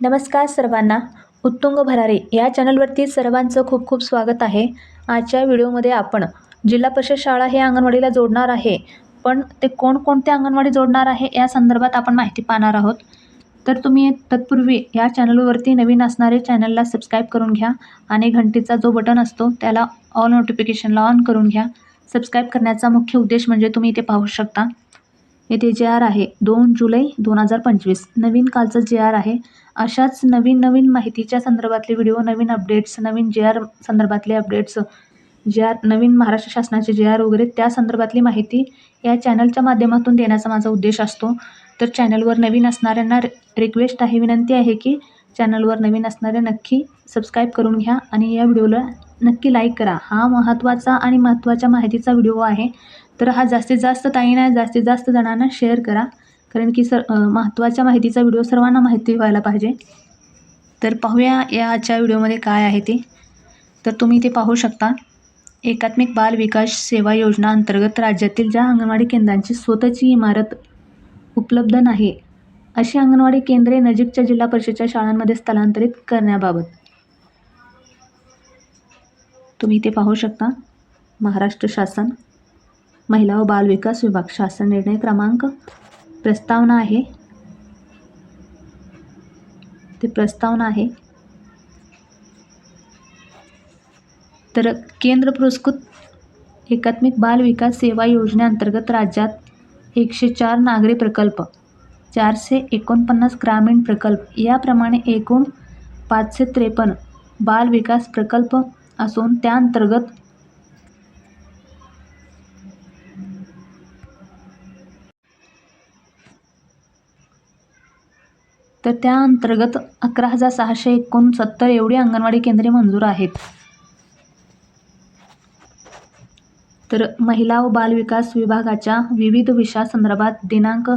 नमस्कार सर्वांना. उत्तुंग भरारे या चॅनलवरती सर्वांचं खूप खूप स्वागत आहे. आजच्या व्हिडिओमध्ये आपण जिल्हा परिषद शाळा हे अंगणवाडीला जोडणार आहे पण ते कोणकोणत्या अंगणवाडी जोडणार आहे या संदर्भात आपण माहिती पाहणार आहोत. तर तुम्ही तत्पूर्वी या चॅनलवरती नवीन असणारे चॅनलला सबस्क्राईब करून घ्या आणि घंटीचा जो बटन असतो त्याला ऑल नोटिफिकेशनला ऑन करून घ्या. सबस्क्राईब करण्याचा मुख्य उद्देश म्हणजे तुम्ही इथे पाहू शकता. येथे जे आर आहे दोन जुलै दोन हजार पंचवीस. नवीन कालचं जे आर आहे अशाच नवीन नवीन माहितीच्या संदर्भातले व्हिडिओ नवीन अपडेट्स नवीन जे आर संदर्भातले अपडेट्स जे आर नवीन महाराष्ट्र शासनाचे जे आर वगैरे त्या संदर्भातली माहिती या चॅनलच्या माध्यमातून देण्याचा माझा उद्देश असतो. तर चॅनलवर नवीन असणाऱ्यांना रिक्वेस्ट आहे विनंती आहे की चॅनलवर नवीन असणारे नक्की सबस्क्राईब करून घ्या आणि या व्हिडिओला नक्की लाईक करा. हा महत्त्वाचा आणि महत्त्वाच्या माहितीचा व्हिडिओ आहे. तर हा जास्तीत जास्त ताईंना जास्तीत जास्त जणांना शेअर करा. कारण की सर महत्त्वाच्या माहितीचा व्हिडिओ सर्वांना माहिती व्हायला पाहिजे. तर पाहूया या आजच्या व्हिडिओमध्ये काय आहे ते. तर तुम्ही ते पाहू शकता एकात्मिक बाल विकास सेवा योजना अंतर्गत राज्यातील ज्या अंगणवाडी केंद्रांची स्वतःची इमारत उपलब्ध नाही अशी अंगणवाडी केंद्रे नजीकच्या जिल्हा परिषदच्या शाळांमध्ये स्थलांतरित करण्याबाबत. तुम्ही ते पाहू शकता महाराष्ट्र शासन महिला व बाल विकास विभाग शासन निर्णय क्रमांक प्रस्तावना आहे. ते प्रस्तावना आहे. तर केंद्र पुरस्कृत एकात्मिक बाल विकास सेवा योजनेअंतर्गत राज्यात एकशे चार नागरी प्रकल्प चारशे एकोणपन्नास ग्रामीण प्रकल्प याप्रमाणे एकूण पाचशे त्रेपन्न बाल विकास प्रकल्प असून त्याअंतर्गत तर त्या अंतर्गत अकरा हजार सहाशे एकोणसत्तर एवढी अंगणवाडी केंद्रे मंजूर आहेत. तर महिला व बालविकास विभागाच्या विविध विषयासंदर्भात दिनांक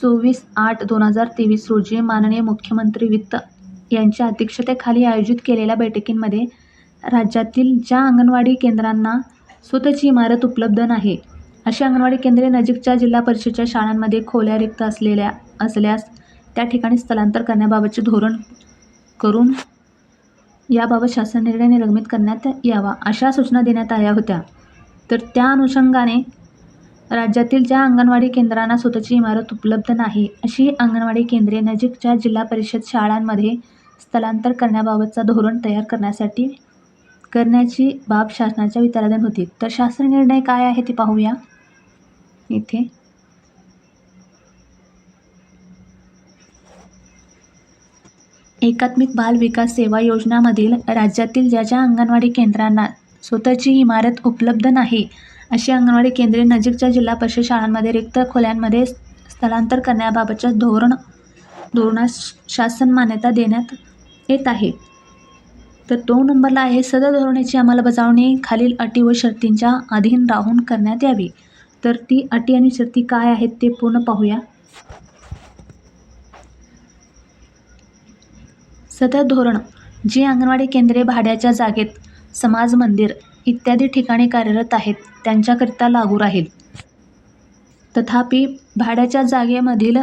चोवीस आठ दोन हजार तेवीस रोजी माननीय मुख्यमंत्री वित्त यांच्या अध्यक्षतेखाली आयोजित केलेल्या बैठकींमध्ये राज्यातील ज्या अंगणवाडी केंद्रांना स्वतःची इमारत उपलब्ध नाही अशी अंगणवाडी केंद्रे नजीकच्या जिल्हा परिषदच्या शाळांमध्ये खोल्या रिक्त असलेल्या असल्यास त्या ठिकाणी स्थलांतर करण्याबाबतचे धोरण करून याबाबत शासन निर्णय निर्गमित करण्यात यावा अशा सूचना देण्यात आल्या होत्या. तर त्या अनुषंगाने राज्यातील ज्या अंगणवाडी केंद्रांना स्वतःची इमारत उपलब्ध नाही अशी अंगणवाडी केंद्रे नजीकच्या जिल्हा परिषद शाळांमध्ये स्थलांतर करण्याबाबतचा धोरण तयार करण्यासाठी करण्याची बाब शासनाच्या विचाराधीन होती. तर शासन निर्णय काय आहे ते पाहूया. इथे एकात्मिक बाल विकास सेवा योजनामधील राज्यातील ज्या ज्या अंगणवाडी केंद्रांना स्वतःची इमारत उपलब्ध नाही अशी अंगणवाडी केंद्रे नजीकच्या जिल्हा परिषद शाळांमध्ये रिक्त खोल्यांमध्ये स्थलांतर करण्याबाबतच्या धोरण धोरणास शासन मान्यता देण्यात येत आहे. तर दोन नंबरला आहे सदर धोरणाची अंमलबजावणी खालील अटी व शर्तींच्या अधीन राहून करण्यात यावी. तर ती अटी आणि शर्ती काय आहेत ते पूर्ण पाहूया. सदर धोरण जी अंगणवाडी केंद्रे भाड्याच्या जागेत समाज मंदिर इत्यादी ठिकाणी कार्यरत आहेत त्यांच्याकरिता लागू राहील. तथापि भाड्याच्या जागेमधील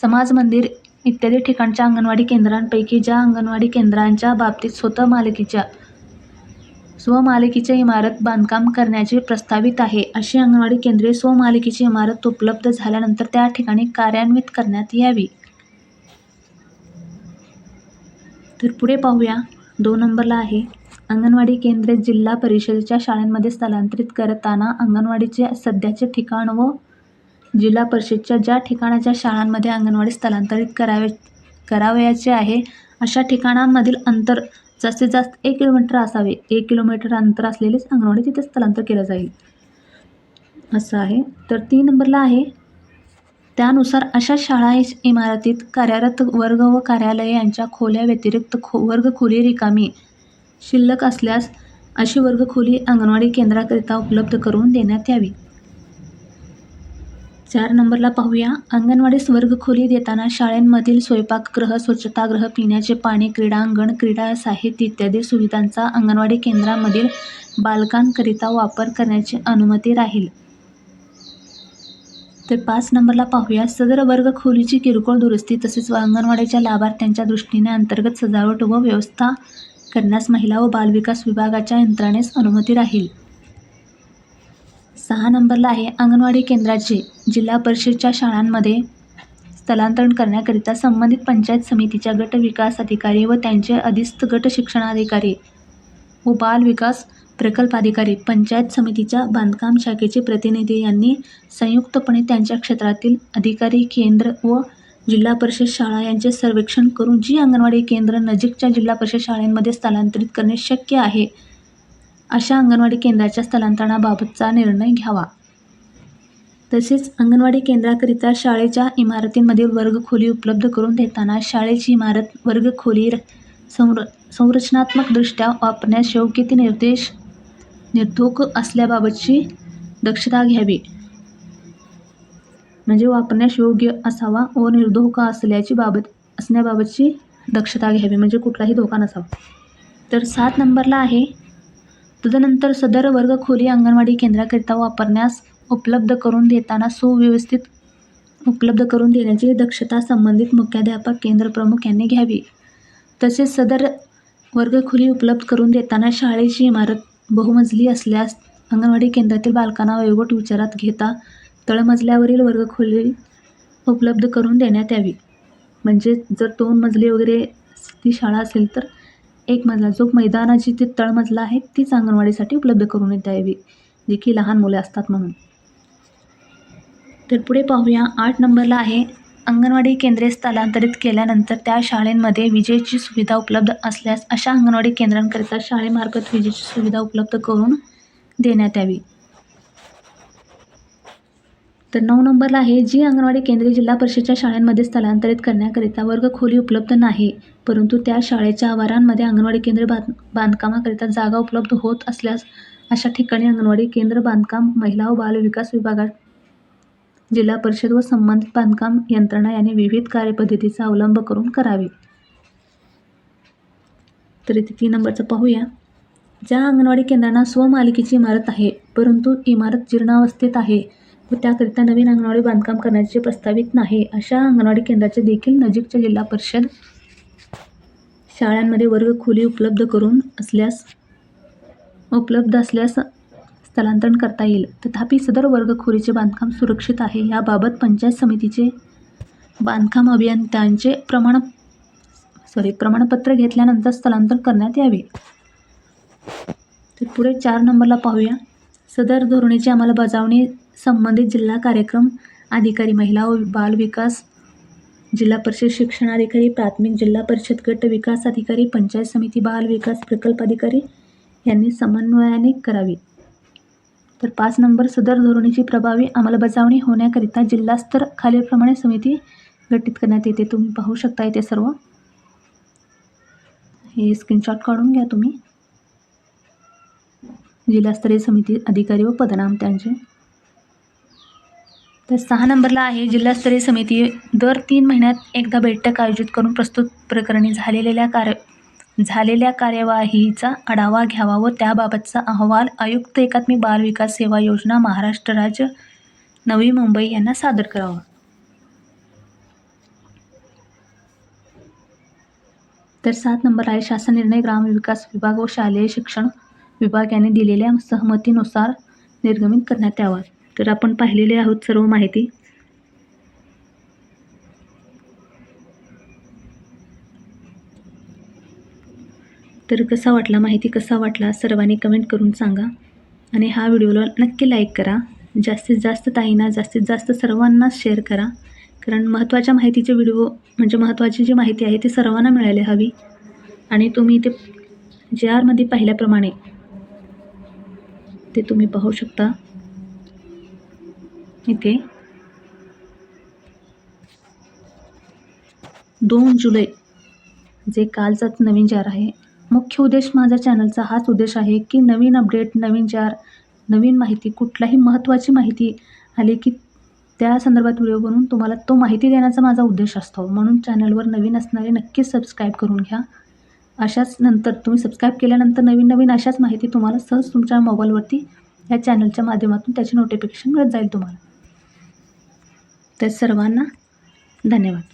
समाज मंदिर इत्यादी ठिकाणच्या अंगणवाडी केंद्रांपैकी ज्या अंगणवाडी केंद्रांच्या बाबतीत स्वतः मालकीच्या स्वमालिकेची इमारत बांधकाम करण्याचे प्रस्तावित आहे अशी अंगणवाडी केंद्रे स्वमालकीची इमारत उपलब्ध झाल्यानंतर त्या ठिकाणी कार्यान्वित करण्यात यावी. तर पुढे पाहूया. दोन नंबरला आहे. अंगणवाडी केंद्रे जिल्हा परिषदेच्या शाळांमध्ये स्थलांतरित करताना अंगणवाडीचे सध्याचे ठिकाण व जिल्हा परिषदच्या ज्या ठिकाणाच्या शाळांमध्ये अंगणवाडी स्थलांतरित करावे करावयाचे आहे अशा ठिकाणांमधील अंतर जास्तीत जास्त एक किलोमीटर असावे. एक किलोमीटर अंतर असलेलेच अंगणवाडी तिथे स्थलांतर केलं जाईल. असं आहे. तर तीन नंबरला आहे. त्यानुसार अशा शाळा इमारतीत कार्यरत वर्ग व कार्यालय यांच्या खोल्या व्यतिरिक्त खो वर्गखोली रिकामी. शिल्लक असल्यास अशी वर्गखोली अंगणवाडी केंद्राकरिता उपलब्ध करून देण्यात यावी. चार नंबरला पाहूया. अंगणवाडीस वर्गखोली देताना शाळेंमधील स्वयंपाकगृह स्वच्छतागृह पिण्याचे पाणी क्रीडांगण क्रीडा साहित्य इत्यादी सुविधांचा अंगणवाडी केंद्रामधील बालकांकरिता वापर करण्याची अनुमती राहील. तर पाच नंबरला पाहूया. सदर वर्ग खोलीची किरकोळ दुरुस्ती तसेच अंगणवाडीच्या लाभार्थ्यांच्या दृष्टीने अंतर्गत सजावट व व्यवस्था करण्यास महिला व बालविकास विभागाच्या यंत्रणेस अनुमती राहील. सहा नंबरला आहे अंगणवाडी केंद्राचे जिल्हा परिषदच्या शाळांमध्ये स्थलांतरण करण्याकरिता संबंधित पंचायत समितीच्या गट विकास अधिकारी व त्यांचे अधिस्थ गट शिक्षणाधिकारी व बाल विकास प्रकल्प अधिकारी पंचायत समितीच्या बांधकाम शाखेचे प्रतिनिधी यांनी संयुक्तपणे त्यांच्या क्षेत्रातील अधिकारी केंद्र व जिल्हा परिषद शाळा यांचे सर्वेक्षण करून जी अंगणवाडी केंद्र नजीकच्या जिल्हा परिषद शाळांमध्ये स्थलांतरित करणे शक्य आहे अशा अंगणवाडी केंद्राच्या स्थलांतरणाबाबतचा निर्णय घ्यावा. तसेच अंगणवाडी केंद्राकरिता शाळेच्या इमारतींमधील वर्गखोली उपलब्ध करून देताना शाळेची इमारत वर्गखोली र- संर संरचनात्मकदृष्ट्या वापरण्यास योग्य ते निर्देश निर्धोक असल्याबाबतची दक्षता घ्यावी. म्हणजे वापरण्यास योग्य असावा व निर्धोक असल्याची बाबत असण्याबाबतची दक्षता घ्यावी म्हणजे कुठलाही धोका नसावा. तर सात नंबरला आहे. तदनंतर सदर वर्ग खोली अंगणवाडी केंद्राकरिता वापरण्यास उपलब्ध करून देताना सुव्यवस्थित उपलब्ध करून देण्याची दक्षता संबंधित मुख्याध्यापक केंद्र प्रमुख यांनी घ्यावी. तसेच सदर वर्गखोली उपलब्ध करून देताना शाळेची इमारत बहुमजली असल्यास अंगणवाडी केंद्रातील बालकांना वयोगट विचारात घेता तळमजल्यावरील वर्गखोली उपलब्ध करून देण्यात यावी. म्हणजे जर दोन मजली वगैरे ती शाळा असेल तर एक मजला जो मैदानाची ती तळमजला आहे तीच अंगणवाडीसाठी उपलब्ध करून देता यावी जी की लहान मुले असतात म्हणून. तर पुढे पाहूया आठ नंबरला आहे अंगणवाडी केंद्रे स्थलांतरित केल्यानंतर त्या शाळेमध्ये विजेची सुविधा उपलब्ध असल्यास अशा अंगणवाडी केंद्रांकरिता शाळेमार्फत विजेची सुविधा उपलब्ध करून देण्यात यावी. तर नऊ नंबरला आहे जी अंगणवाडी केंद्रे जिल्हा परिषदच्या शाळांमध्ये स्थलांतरित करण्याकरिता वर्ग खोली उपलब्ध नाही परंतु त्या शाळेच्या आवारांमध्ये अंगणवाडी केंद्र बांध बांधकामाकरिता जागा उपलब्ध होत असल्यास अशा ठिकाणी अंगणवाडी केंद्र बांधकाम महिला व बालविकास विभागात जिल्हा परिषद व संबंधित बांधकाम यंत्रणा यांनी विविध कार्यपद्धतीचा अवलंब करून करावी. तर इथे तीन नंबरचं पाहूया. ज्या अंगणवाडी केंद्रांना स्वमालिकेची इमारत आहे परंतु इमारत जीर्णावस्थेत आहे व त्याकरिता नवीन अंगणवाडी बांधकाम करण्याचे प्रस्तावित नाही अशा अंगणवाडी केंद्राचे देखील नजीकच्या जिल्हा परिषद शाळांमध्ये वर्ग खोली उपलब्ध करून असल्यास उपलब्ध असल्यास स्थलांतरण करता येईल. तथापि सदर वर्गखोरीचे बांधकाम सुरक्षित आहे. याबाबत पंचायत समितीचे बांधकाम अभियंत्यांचे प्रमाण सॉरी प्रमाणपत्र घेतल्यानंतर स्थलांतरण करण्यात यावे. तर पुढे चार नंबरला पाहूया. सदर धोरणेची अंमलबजावणी संबंधित जिल्हा कार्यक्रम अधिकारी महिला व बाल विकास जिल्हा परिषद शिक्षणाधिकारी प्राथमिक जिल्हा परिषद गट विकास अधिकारी पंचायत समिती बाल विकास प्रकल्प अधिकारी यांनी समन्वयाने करावी. तर पाच नंबर सदर धोरणीची प्रभावी अंमलबजावणी होण्याकरिता जिल्हास्तर खालीलप्रमाणे समिती गठीत करण्यात येते. तुम्ही पाहू शकता इथे सर्व. हे स्क्रीनशॉट काढून घ्या तुम्ही. जिल्हास्तरीय समिती अधिकारी व पदनाम त्यांचे. तर सहा नंबरला आहे. जिल्हास्तरीय समिती दर तीन महिन्यात एकदा बैठक आयोजित करून प्रस्तुत प्रकरणी झालेल्या कार्य झालेल्या कार्यवाहीचा आढावा घ्यावा व त्याबाबतचा अहवाल आयुक्त एकात्मिक बाल विकास सेवा योजना महाराष्ट्र राज्य नवी मुंबई यांना सादर करावा. तर सात नंबर आहे शासन निर्णय ग्रामविकास विभाग व शालेय शिक्षण विभाग यांनी दिलेल्या सहमतीनुसार निर्गमित करण्यात यावा. तर आपण पाहिलेले आहोत सर्व माहिती. तर कसा वाटला माहिती कसा वाटला सर्वांनी कमेंट करून सांगा. आणि हा व्हिडिओला नक्की लाईक करा. जास्तीत जास्त ताईंना जास्तीत जास्त सर्वांना शेअर करा. कारण महत्त्वाच्या माहितीचे व्हिडिओ म्हणजे महत्त्वाची जी माहिती आहे ती सर्वांना मिळायला हवी. आणि तुम्ही ते जे आरमध्ये पाहिल्याप्रमाणे ते तुम्ही पाहू शकता. इथे दोन जुलै जे कालचाच नवीन जार आहे मुख्य उद्देश माझ्या चॅनलचा हाच उद्देश आहे की नवीन अपडेट नवीन जार नवीन माहिती कुठलाही महत्त्वाची माहिती आली की त्या संदर्भात व्हिडिओ बनवून तुम्हाला तो माहिती देण्याचा माझा उद्देश असतो. म्हणून चॅनलवर नवीन असणारे नक्कीच सबस्क्राईब करून घ्या. अशाच नंतर तुम्ही सबस्क्राईब केल्यानंतर नवीन नवीन अशाच माहिती तुम्हाला सहज तुमच्या मोबाईलवरती या चॅनलच्या माध्यमातून त्याची नोटिफिकेशन मिळत जाईल तुम्हाला. तर सर्वांना धन्यवाद.